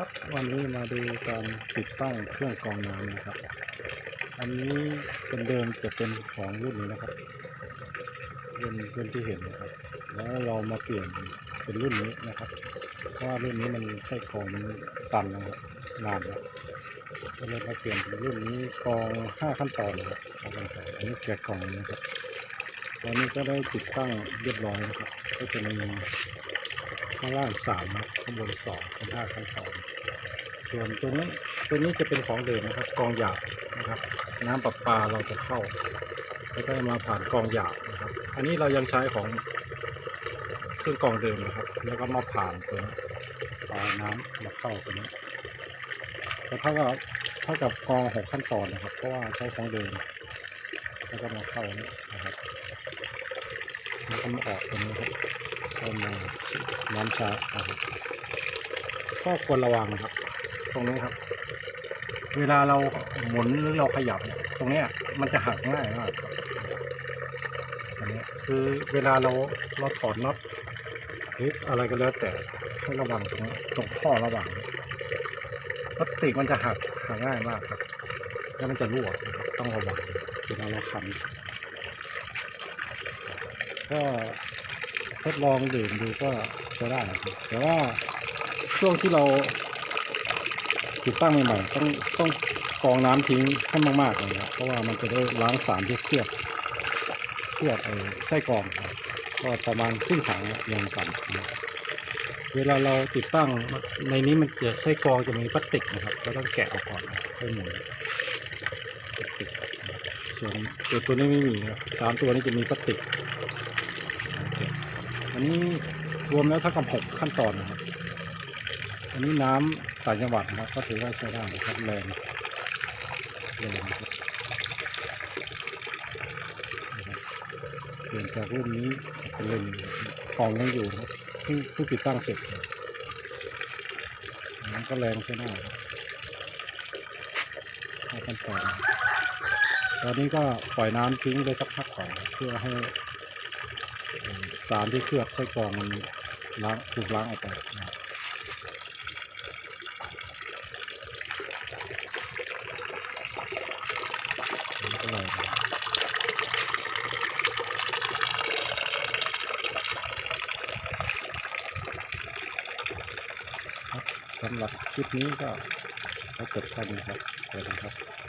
ครับวันนี้มาดูการติดตั้งเครื่องกรองน้ำนะครับ อันนี้เป็นเดิมจะเป็นของรุ่นนี้นะครับรุ่นรุ่นที่เห็นนะครับ แล้วเรามาเปลี่ยนเป็นรุ่นนี้นะครับ เพราะว่ารุ่นนี้มันไส้กรองตันนะครับนานแล้วก็เลยมาเปลี่ยนเป็นรุ่นนี้กรองห้าขั้นตอนนะครับอันนี้แกะกล่องนะครับตอนนี้ก็ได้ติดตั้งเรียบร้อยนะครับ ก็จะมีข้างล่างสามข้างบนสองเป็นห้าขั้นตอน ส่วนตัวนี้ตัวนี้จะเป็นของเดิมนะครับกองหยาบนะครับ น้ำประปาเราจะเข้าแล้วก็มาผ่านกองหยาบนะครับ อันนี้เรายังใช้ของเครื่องกองเดิมนะครับ แล้วก็มาผ่านตัวนี้เอาน้ำมาเข้าตัวนี้แต่เท่ากับเท่ากับกองหกขั้นตอนนะครับ เพราะว่าใช้ของเดิมแล้วก็มาเข้านี่นะครับแล้วก็มาออกตรงนี้ครับเข้ามาน้ำชานะครับก็ควรระวังนะครับ ตรงนี้ครับ เวลาเราหมุนหรือเราขยับเนี่ยตรงเนี้ยมันจะหักง่ายมากครับอันนี้คือเวลาเราเราถอดน็อตหรืออะไรก็แล้วแต่ให้ระวังตรงนี้ตรงข้อระหว่างนี้พลาสติกมันจะหักหักง่ายมากครับแล้วมันจะรั่วนะครับต้องระวังเวลาเราขันก็ทดลองดื่มดูก็ใช้ได้นะครับแต่ว่าช่วงที่เรา ติดตั้งใหม่ๆต้องต้องกรองน้ำทิ้งให้มากๆเลยนะเพราะว่ามันจะได้ล้างสารที่เคลือบเคลือบไอ้ไส้กรองก็ประมาณครึ่งถังยังต่ำนเวลาเราติดตั้งในนี้มันจะไส้กรองจะมีพลาสติกนะครับเราต้องแกะออกก่อนนะให้หมุนส่วนตัวตัวนี้ไม่มีครับสามตัวนี้จะมีพลาสติกอันนี้รวมแล้วเท่ากับหกขั้นตอนนะครับ อันนี้น้ำต่างจังหวัดนะครับก็ถือว่าใช้ได้นะครับแรงแรงเปลี่ยนจากรุ่นนี้เป็นรุ่นกองยังอยู่นะครับเพิ่งเพิ่งติดตั้งเสร็จน้ำก็แรงใช้ได้ครับห้าขั้นตอนตอนนี้ก็ปล่อยน้ำทิ้งไปสักพักก่อนเพื่อให้สารที่เคลือบไส้กรองมันล้างถูกล้างออกไปนะครับนี่ก็เลยครับ สำหรับคลิปนี้ก็ขอจบแค่นี้ครับสวัสดีครับ